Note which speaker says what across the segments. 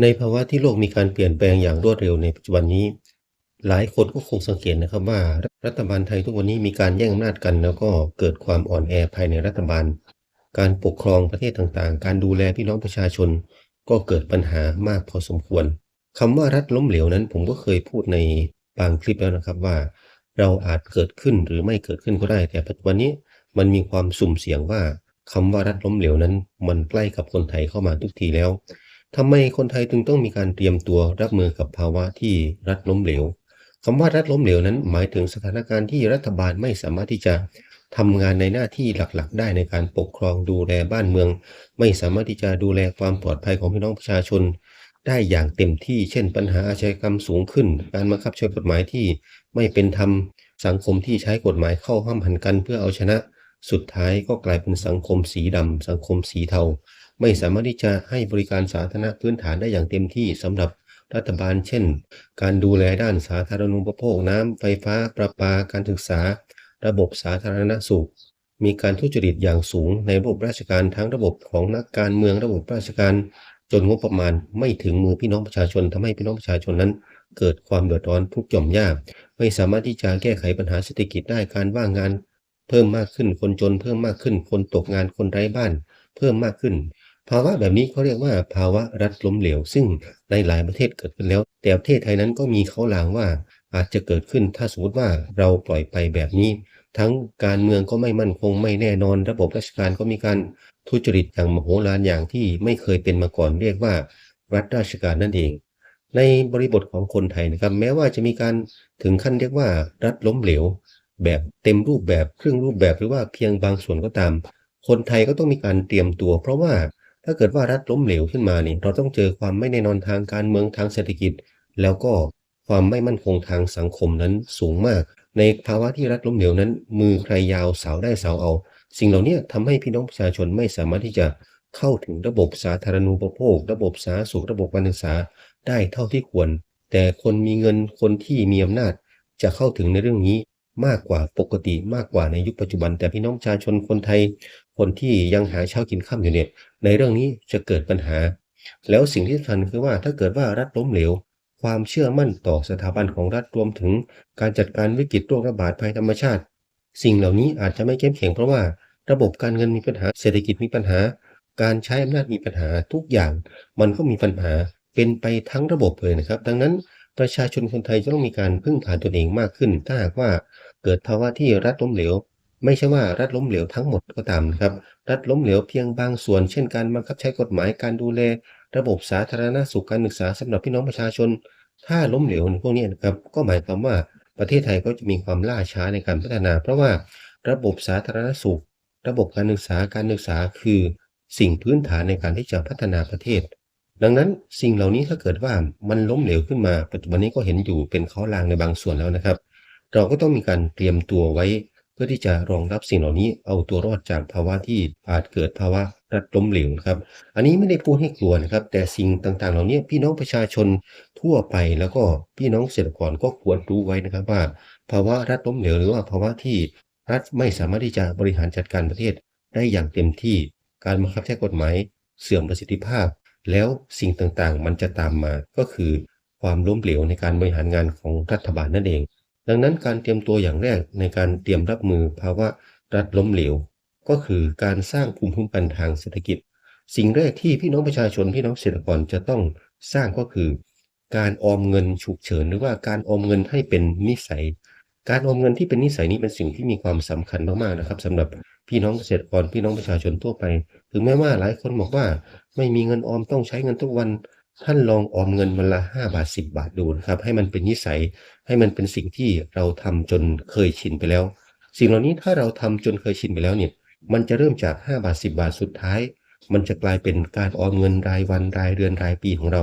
Speaker 1: ในภาวะที่โลกมีการเปลี่ยนแปลงอย่างรวดเร็วในปัจจุบันนี้ หลายคนก็คงสังเกตนะครับว่า รัฐบาลไทยทุกวันนี้มีการแย่งอำนาจกัน แล้วก็เกิดความอ่อนแอภายในรัฐบาล การปกครองประเทศต่างๆ การดูแลพี่น้องประชาชน ก็เกิดปัญหามากพอสมควรคำว่ารัฐล้มเหลวนั้น ผมก็เคยพูดในบางคลิปแล้วนะครับว่า เราอาจเกิดขึ้นหรือไม่เกิดขึ้นก็ได้ แต่ปัจจุบันนี้มันมีความสุ่มเสี่ยงว่าคำว่ารัฐล้มเหลวนั้น มันใกล้กับคนไทยเข้ามาทุกทีแล้ว ทำไมคนไทยจึงต้องมีการเตรียมตัวรับมือกับภาวะที่รัฐล้มเหลวคำว่ารัฐล้มเหลวนั้น หมายถึงสถานการณ์ที่รัฐบาลไม่สามารถที่จะทำงานในหน้าที่หลักๆ ได้ในการปกครองดูแลบ้านเมือง ไม่สามารถที่จะดูแลความปลอดภัยของพี่น้องประชาชน ได้อย่างเต็มที่ เช่น ปัญหาอาชญากรรมสูงขึ้น การบังคับใช้กฎหมายที่ไม่เป็นธรรมสังคมที่ใช้กฎหมายเข้าห้ามหันกันเพื่อเอาชนะ สุดท้ายก็กลายเป็นสังคมสีดำสังคมสีเทา ไม่สามารถที่จะให้บริการสาธารณะพื้นฐานได้อย่างเต็มที่สำหรับรัฐบาล เช่น การดูแลด้านสาธารณูปโภคน้ำไฟฟ้าประปาการศึกษา ระบบสาธารณสุข มีการทุจริตอย่างสูงในระบบราชการทั้งระบบของนักการเมืองระบบราชการ จนงบประมาณไม่ถึงมือพี่น้องประชาชนทำให้พี่น้องประชาชนนั้น เกิดความเดือดร้อนทุกข์ย่อมยาก ไม่สามารถที่จะแก้ไขปัญหาเศรษฐกิจได้การว่างงาน เพิ่มมากขึ้นคนจนเพิ่มมากขึ้นคนตกงานคนไร้บ้าน เพิ่มมากขึ้น ภาวะแบบนี้เขาเรียกว่าภาวะรัฐล้มเหลว ซึ่งในหลายประเทศเกิดขึ้นแล้ว แต่ประเทศไทยนั้นก็มีเขาลางว่าอาจจะเกิดขึ้นถ้าสมมติว่าเราปล่อยไปแบบนี้ ทั้งการเมืองก็ไม่มั่นคงไม่แน่นอน ระบบราชการก็มีการทุจริตอย่างมโหฬารอย่างที่ไม่เคยเป็นมาก่อนเรียกว่า รัฐราชการนั่นเอง ในบริบทของคนไทยนะครับ แม้ว่าจะมีการถึงขั้นเรียกว่า รัฐล้มเหลว แบบเต็มรูปแบบครึ่งรูปแบบหรือว่าเพียงบางส่วนก็ตาม คนไทยก็ต้องมีการเตรียมตัว เพราะว่า ถ้าเกิดว่ารัฐล้มเหลวขึ้นมาเนี่ยเราต้องเจอความไม่แน่นอนทางการเมืองทางเศรษฐกิจ แล้วก็ความไม่มั่นคงทางสังคมนั้นสูงมาก ในภาวะที่รัฐล้มเหลวนั้น มือใครยาวสาวได้สาวเอา สิ่งเหล่านี้ทำให้พี่น้องประชาชนไม่สามารถที่จะเข้าถึงระบบสาธารณูปโภค ระบบสาธารณสุขระบบการศึกษาได้เท่าที่ควร แต่คนมีเงินคนที่มีอำนาจจะเข้าถึงในเรื่องนี้ มากกว่าปกติมากกว่าในยุคปัจจุบัน แต่พี่น้องประชาชนคนไทยคนที่ยังหาเช้ากินข้ามอยู่เนี่ยในเรื่องนี้จะเกิดปัญหา แล้วสิ่งที่สำคัญคือว่าถ้าเกิดว่ารัฐล้มเหลว ความเชื่อมั่นต่อสถาบันของรัฐรวมถึงการจัดการวิกฤตโรคระบาดภัยธรรมชาติ สิ่งเหล่านี้อาจจะไม่เข้มแข็งเพราะว่าระบบการเงินมีปัญหาเศรษฐกิจมีปัญหา การใช้อำนาจมีปัญหาทุกอย่าง มันก็มีปัญหาเป็นไปทั้งระบบเลยนะครับ ดังนั้นประชาชนคนไทยจะต้องมีการพึ่งพาตนเองมากขึ้น ถ้าหากว่า เกิดภาวะที่รัฐล้มเหลว ไม่ใช่ว่ารัฐล้มเหลวทั้งหมดก็ตามนะครับ รัฐล้มเหลวเพียงบางส่วน เช่นการบังคับใช้กฎหมายการดูแล ระบบสาธารณสุขการศึกษาสำหรับพี่น้องประชาชน ถ้าล้มเหลวในพวกนี้นะครับก็หมายความว่าประเทศไทยก็จะมีความล่าช้าในการพัฒนา เพราะว่าระบบสาธารณสุข ระบบการศึกษาการศึกษาคือสิ่งพื้นฐานในการที่จะพัฒนาประเทศ ดังนั้นสิ่งเหล่านี้ถ้าเกิดว่ามันล้มเหลวขึ้นมา ปัจจุบันนี้ก็เห็นอยู่เป็นข้อลางในบางส่วนแล้วนะครับ เราก็ต้องมีการเตรียมตัวไว้ เพื่อที่จะรองรับสิ่งเหล่านี้เอาตัวรอดจากภาวะที่อาจเกิดภาวะรัฐล้มเหลวนะครับ อันนี้ไม่ได้พูดให้กลัวนะครับ แต่สิ่งต่างๆ เหล่านี้พี่น้องประชาชนทั่วไปแล้วก็พี่น้องเกษตรกรก็ควรรู้ไว้นะครับว่า ภาวะรัฐล้มเหลวหรือว่าภาวะที่รัฐไม่สามารถที่จะบริหารจัดการประเทศได้อย่างเต็มที่ การบังคับใช้กฎหมายเสื่อมประสิทธิภาพ แล้วสิ่งต่างๆ มันจะตามมาก็คือความล้มเหลวในการบริหารงานของรัฐบาลนั่นเอง ดังนั้นการเตรียมตัวอย่างแรกในการเตรียมรับมือภาวะรัฐล้มเหลว ก็คือการสร้างภูมิคุ้มกันทางเศรษฐกิจ สิ่งแรกที่พี่น้องประชาชนพี่น้องเกษตรกรจะต้องสร้างก็คือ การออมเงินฉุกเฉิน หรือว่าการออมเงินให้เป็นนิสัย การออมเงินที่เป็นนิสัยนี้เป็นสิ่งที่มีความสำคัญมากๆนะครับสำหรับพี่น้องเกษตรกรพี่น้องประชาชนทั่วไป ถึงแม้ว่าหลายคนบอกว่า ไม่มีเงินออมต้องใช้เงินทุกวัน ท่านลองออมเงินวันละ5บาท10บาทดูนะครับ ให้มันเป็นนิสัย ให้มันเป็นสิ่งที่เราทำจนเคยชินไปแล้ว สิ่งเหล่านี้ถ้าเราทำจนเคยชินไปแล้วเนี่ย มันจะเริ่มจาก5บาท10บาทสุดท้าย มันจะกลายเป็นการออมเงินรายวันรายเดือนรายปีของเรา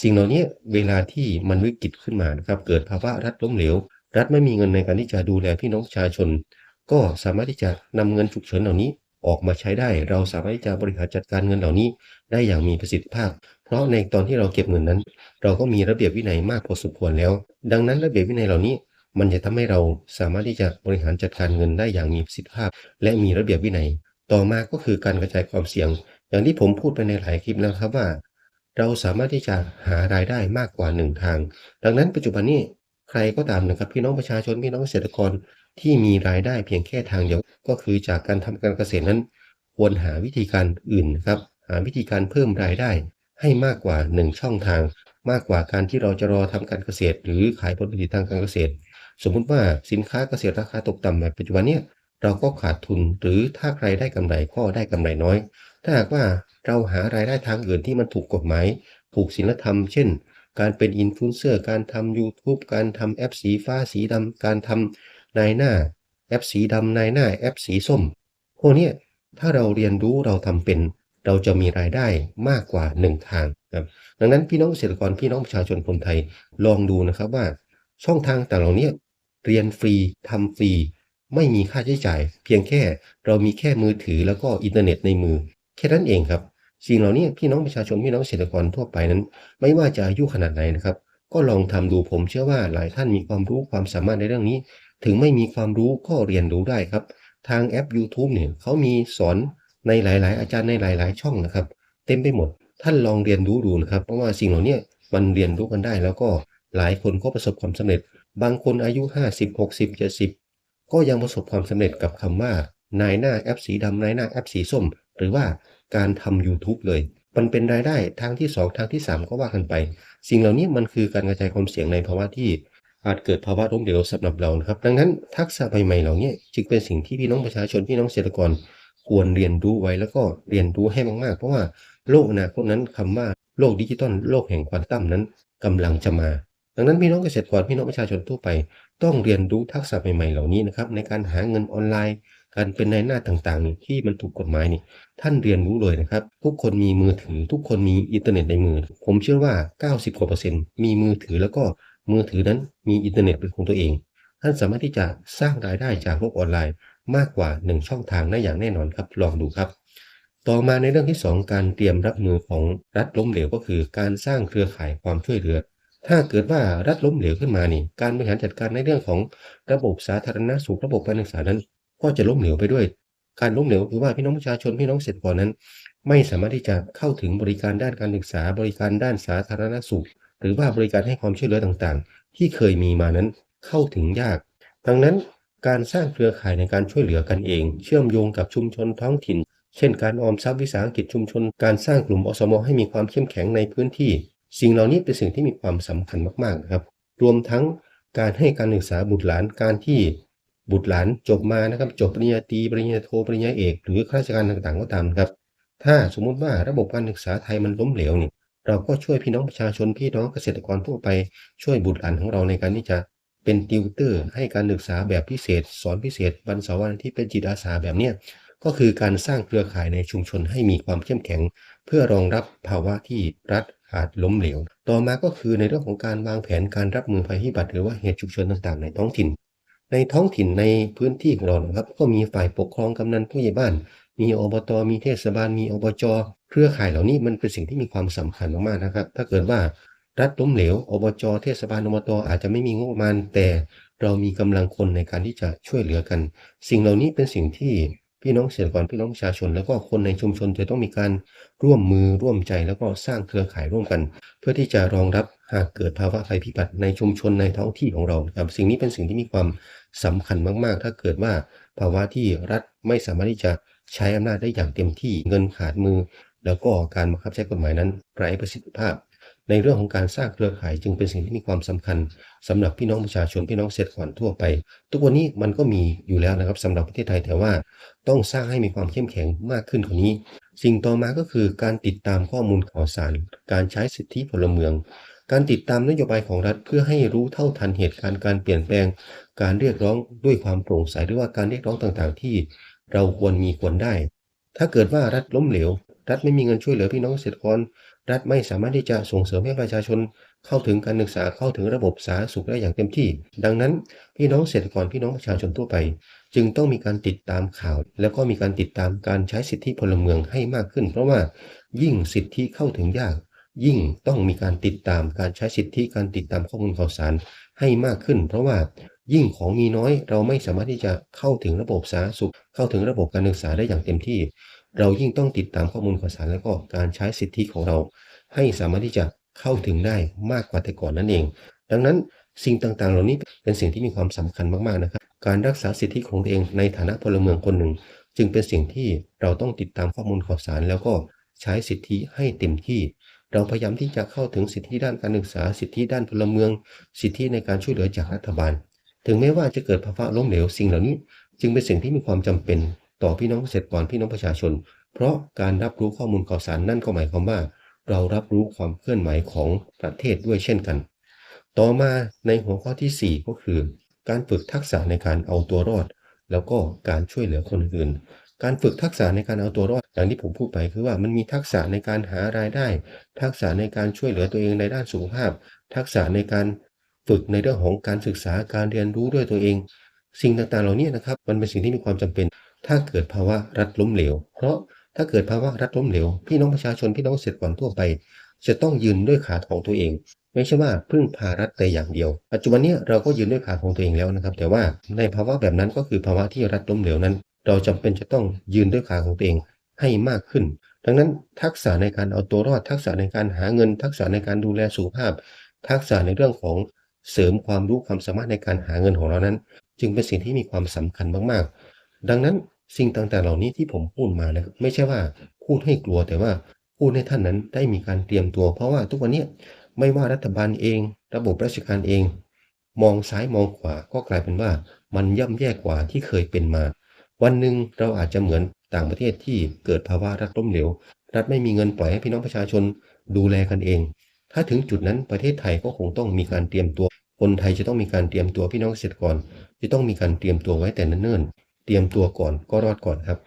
Speaker 1: สิ่งเหล่านี้เวลาที่มันวิกฤตขึ้นมานะครับ เกิดภาวะรัฐล้มเหลว รัฐไม่มีเงินในการที่จะดูแลพี่น้องประชาชน ก็สามารถที่จะนำเงินฉุกเฉินเหล่านี้ออกมาใช้ได้ เราสามารถที่จะบริหารจัดการเงินเหล่านี้ ได้อย่างมีประสิทธิภาพ เพราะในตอนที่เราเก็บเงินนั้น เราก็มีระเบียบวินัยมากพอสมควรแล้ว ดังนั้นระเบียบวินัยเหล่านี้มันจะทำให้เราสามารถที่จะบริหารจัดการเงินได้อย่างมีประสิทธิภาพ และมีระเบียบวินัย ต่อมาก็คือการกระจายความเสี่ยง อย่างที่ผมพูดไปในหลายคลิปแล้วครับว่า เราสามารถที่จะหารายได้มากกว่าหนึ่งทาง ดังนั้นปัจจุบันนี้ใครก็ตามนะครับพี่น้องประชาชนพี่น้องเกษตรกรที่มีรายได้เพียงแค่ทางเดียวก็คือจากการทำการเกษตรนั้น ควรหาวิธีการอื่นนะครับหาวิธีการเพิ่มรายได้ ให้มากกว่า 1 ช่องทาง มากกว่าการที่เราจะรอทำการเกษตร หรือขายผลผลิตทางการเกษตร สมมุติว่าสินค้าเกษตรราคาตกต่ำแบบปัจจุบันเนี้ยเราก็ขาดทุนหรือถ้าใครได้กำไรก็ได้กำไรน้อย ถ้าหากว่าเราหารายได้ทางอื่นที่มันถูกกฎหมายถูกศีลธรรม เช่น การเป็นอินฟลูเอนเซอร์การทำ YouTube การทำแอปสีฟ้าสีดำการทำนายหน้า แอปสีดำนายหน้าแอปสีส้มพวกนี้ถ้าเราเรียนรู้เราทำเป็น เราจะมีรายได้มากกว่า 1 ทางครับดังนั้นพี่น้องเกษตรกรพี่น้องประชาชนคนไทยลองดูนะครับว่า ช่องทางต่างเหล่านี้เรียนฟรีทำฟรี ไม่มีค่าใช้จ่าย เพียงแค่เรามีแค่มือถือแล้วก็อินเทอร์เน็ตในมือ แค่นั้นเองครับสิ่งเหล่านี้พี่น้องประชาชนพี่น้องเกษตรกรทั่วไปนั้น ไม่ว่าจะอายุขนาดไหนนะครับ ก็ลองทำดูผมเชื่อว่าหลายท่านมีความรู้ความสามารถในเรื่องนี้ ถึงไม่มีความรู้ก็เรียนรู้ได้ครับ ทางแอป YouTube เนี่ยเขามีสอน ในหลาย ๆ อาจารย์ในหลาย ๆ ช่องนะครับ เต็มไปหมดท่านลองเรียนรู้ดูนะครับ เพราะว่าสิ่งเหล่านี้มันเรียนรู้กันได้ แล้วก็หลายคนก็ประสบความสำเร็จ บางคนอายุ 50 60 70 ก็ยังประสบความสำเร็จกับคำว่านายหน้าแอปสีดำนายหน้าแอปสีส้ม หรือว่าการทำ YouTube เลย มันเป็นรายได้ทางที่ 2 ทางที่ 3 ก็ว่ากันไป สิ่งเหล่านี้มันคือการกระจายความเสี่ยงในภาวะที่อาจเกิดภาวะล้มเหลวสำหรับเรานะครับ ดังนั้นทักษะใหม่ๆเหล่านี้จึงเป็นสิ่งที่พี่น้องประชาชนพี่น้องเกษตรกร ควรเรียนรู้ไว้แล้วก็เรียนรู้ให้มากๆ เพราะว่าโลกอนาคตนั้นคำว่าโลกดิจิตอลโลกแห่งควอนตัมนั้นกำลังจะมา ดังนั้นพี่น้องเกษตรกรพี่น้องประชาชนทั่วไป ต้องเรียนรู้ทักษะใหม่ๆเหล่านี้นะครับในการหาเงินออนไลน์ การเป็นนายหน้าต่างๆที่มันถูกกฎหมายนี่ท่านเรียนรู้เลยนะครับ ทุกคนมีมือถือ ทุกคนมีอินเทอร์เน็ตในมือ ผมเชื่อว่า 90กว่าเปอร์เซ็นต์มีมือถือแล้วก็มือถือนั้นมีอินเทอร์เน็ตเป็นของตัวเอง ท่านสามารถที่จะสร้างรายได้จากโลกออนไลน์ มากกว่า 1 ช่องทางได้อย่างแน่นอนครับ ลองดูครับ ต่อมาในเรื่องที่ 2 การเตรียมรับมือของรัฐล้มเหลวก็คือ การสร้างเครือข่ายความช่วยเหลือ ถ้าเกิดว่ารัฐล้มเหลวขึ้นมานี่ การบริหารจัดการในเรื่องของระบบสาธารณสุขระบบการศึกษานั้น ก็จะล้มเหลวไปด้วย การล้มเหลวคือว่าพี่น้องประชาชนพี่น้องเกษตรกรนั้น ไม่สามารถที่จะเข้าถึงบริการด้านการศึกษา บริการด้านสาธารณสุข หรือว่าบริการให้ความช่วยเหลือต่างๆ ที่เคยมีมานั้นเข้าถึงยาก ดังนั้น การสร้างเครือข่ายในการช่วยเหลือกันเอง เชื่อมโยงกับชุมชนท้องถิ่น เช่น การออมทรัพย์วิสาหกิจชุมชน การสร้างกลุ่มอสมให้มีความเข้มแข็งในพื้นที่ สิ่งเหล่านี้เป็นสิ่งที่มีความสำคัญมากๆครับ รวมทั้งการให้การศึกษาบุตรหลานการที่บุตรหลานจบมานะครับจบปริญญาตรีปริญญาโทปริญญาเอก หรือข้าราชการต่างๆก็ตามครับ ถ้าสมมุติว่าระบบการศึกษาไทยมันล้มเหลวเนี่ยเราก็ช่วยพี่น้องประชาชนพี่น้องเกษตรกรทั่วไปช่วยบุตรหลานของเราในการที่จะ เป็นติวเตอร์ ให้การศึกษาแบบพิเศษ สอนพิเศษวันเสาร์วันอาที่เป็นจิตอาสาแบบเนี้ยก็คือการสร้างเครือข่ายในชุมชนให้มีความเข้มแข็ง เพื่อรองรับภาวะที่รัฐอาจล้มเหลว ต่อมาก็คือในเรื่องของการวางแผนการรับมือภัยพิบัติหรือว่าเหตุฉุกเฉินต่างๆ ในท้องถิ่น ในท้องถิ่นในพื้นที่ของเรานะครับ ก็มีฝ่ายปกครองกำนันผู้ใหญ่บ้าน มีอบต มีเทศบาล มีอบจ เครือข่ายเหล่านี้มันเป็นสิ่งที่มีความสำคัญมากๆนะครับ ถ้าเกิดว่า รัฐล้มเหลว อบจ เทศบาลอบตอาจจะไม่มีงบประมาณ แต่เรามีกำลังคนในการที่จะช่วยเหลือกัน สิ่งเหล่านี้เป็นสิ่งที่พี่น้องเกษตรกรพี่น้องประชาชน แล้วก็คนในชุมชนจะต้องมีการร่วมมือร่วมใจแล้วก็สร้างเครือข่ายร่วมกัน เพื่อที่จะรองรับหากเกิดภาวะภัยพิบัติในชุมชนในท้องที่ของเราครับสิ่งนี้เป็นสิ่งที่มีความสำคัญมาก ๆ ถ้าเกิดว่าภาวะที่รัฐไม่สามารถที่จะใช้อำนาจได้อย่างเต็มที่เงินขาดมือ แล้วก็การบังคับใช้กฎหมายนั้นไร้ประสิทธิภาพ ในเรื่องของการสร้างเครือข่ายจึงเป็นสิ่งที่มีความสำคัญสำหรับพี่น้องประชาชนพี่น้องเกษตรกรทั่วไป ทุกวันนี้มันก็มีอยู่แล้วนะครับสำหรับประเทศไทยแต่ว่าต้องสร้างให้มีความเข้มแข็งมากขึ้นกว่านี้ สิ่งต่อมาก็คือการติดตามข้อมูลข่าวสาร การใช้สิทธิพลเมือง การติดตามนโยบายของรัฐเพื่อให้รู้เท่าทันเหตุการณ์การเปลี่ยนแปลง การเรียกร้องด้วยความโปร่งใสหรือว่าการเรียกร้องต่างๆ ที่เราควรมีควรได้ ถ้าเกิดว่ารัฐล้มเหลว รัฐไม่มีเงินช่วยเหลือพี่น้องเกษตรกร รัฐไม่สามารถที่จะส่งเสริมให้ประชาชนเข้าถึงการศึกษาเข้าถึงระบบสาธารณสุขได้อย่างเต็มที่ ดังนั้น พี่น้องเกษตรกรพี่น้องประชาชนทั่วไป จึงต้องมีการติดตามข่าว แล้วก็มีการติดตามการใช้สิทธิพลเมืองให้มากขึ้น เพราะว่ายิ่งสิทธิเข้าถึงยาก ยิ่งต้องมีการติดตามการใช้สิทธิการติดตามข้อมูลข่าวสารให้มากขึ้น เพราะว่า ยิ่งของมีน้อย เราไม่สามารถที่จะเข้าถึงระบบสาธารณสุข เข้าถึงระบบการศึกษาได้อย่างเต็มที่ เรายิ่งต้องติดตามข้อมูลข่าวสารแล้วก็การใช้สิทธิของเรา ให้สามารถที่จะเข้าถึงได้มากกว่าแต่ก่อนนั่นเอง ดังนั้นสิ่งต่างๆ เหล่านี้เป็นสิ่งที่มีความสำคัญมากๆนะครับการรักษาสิทธิของตัวเองในฐานะพลเมืองคนหนึ่ง จึงเป็นสิ่งที่เราต้องติดตามข้อมูลข่าวสารแล้วก็ใช้สิทธิให้เต็มที่ เราพยายามที่จะเข้าถึงสิทธิด้านการศึกษา สิทธิด้านพลเมือง สิทธิในการช่วยเหลือจากรัฐบาล ถึงแม้ว่าจะเกิดภาวะล้มเหลวสิ่งเหล่านี้ จึงเป็นสิ่งที่มีความจำเป็นต่อพี่น้องเกษตรกรพี่น้องประชาชน เพราะการรับรู้ข้อมูลข่าวสารนั่นก็หมายความว่า เรารับรู้ความเคลื่อนไหวของประเทศด้วยเช่นกัน ต่อมาในหัวข้อที่ 4 ก็คือ การฝึกทักษะในการเอาตัวรอด แล้วก็การช่วยเหลือคนอื่น การฝึกทักษะในการเอาตัวรอด อย่างที่ผมพูดไปคือว่ามันมีทักษะในการหารายได้ ทักษะในการช่วยเหลือตัวเองในด้านสุขภาพ ทักษะในการ ฝึกในเรื่องของการศึกษาการเรียนรู้ด้วยตัวเอง สิ่งต่างๆเหล่านี้นะครับ มันเป็นสิ่งที่มีความจำเป็น ถ้าเกิดภาวะรัฐล้มเหลว เพราะถ้าเกิดภาวะรัฐล้มเหลว พี่น้องประชาชนพี่น้องเกษตรกรทั่วไป จะต้องยืนด้วยขาของตัวเอง ไม่ใช่ว่าพึ่งพารัฐแต่อย่างเดียว ปัจจุบันนี้เราก็ยืนด้วยขาของตัวเองแล้วนะครับ แต่ว่าในภาวะแบบนั้นก็คือภาวะที่รัฐล้มเหลวนั้น เราจำเป็นจะต้องยืนด้วยขาของตัวเองให้มากขึ้น ดังนั้นทักษะในการเอาตัวรอด ทักษะในการหาเงิน ทักษะในการดูแลสุขภาพ ทักษะในเรื่องของ เสริมความรู้ความสามารถในการหาเงินของเรานั้น จึงเป็นสิ่งที่มีความสำคัญมากๆ ดังนั้นสิ่งต่างๆเหล่านี้ที่ผมพูดมานะครับไม่ใช่ว่าพูดให้กลัวแต่ว่าพูดให้ท่านนั้นได้มีการเตรียมตัว เพราะว่าทุกวันนี้ไม่ว่ารัฐบาลเอง ระบบราชการเอง มองซ้ายมองขวาก็กลายเป็นว่ามันย่ำแย่กว่าที่เคยเป็นมา วันหนึ่งเราอาจจะเหมือนต่างประเทศที่เกิดภาวะรัฐล้มเหลว รัฐไม่มีเงินปล่อยให้พี่น้องประชาชนดูแลกันเอง ถ้าถึงจุดนั้นประเทศไทยก็คงต้องมีการเตรียมตัว คนไทยจะต้องมีการเตรียมตัวพี่น้องเกษตรกรจะต้องมีการเตรียมตัวไว้แต่เนิ่นๆเตรียมตัวก่อนก็รอดก่อนครับ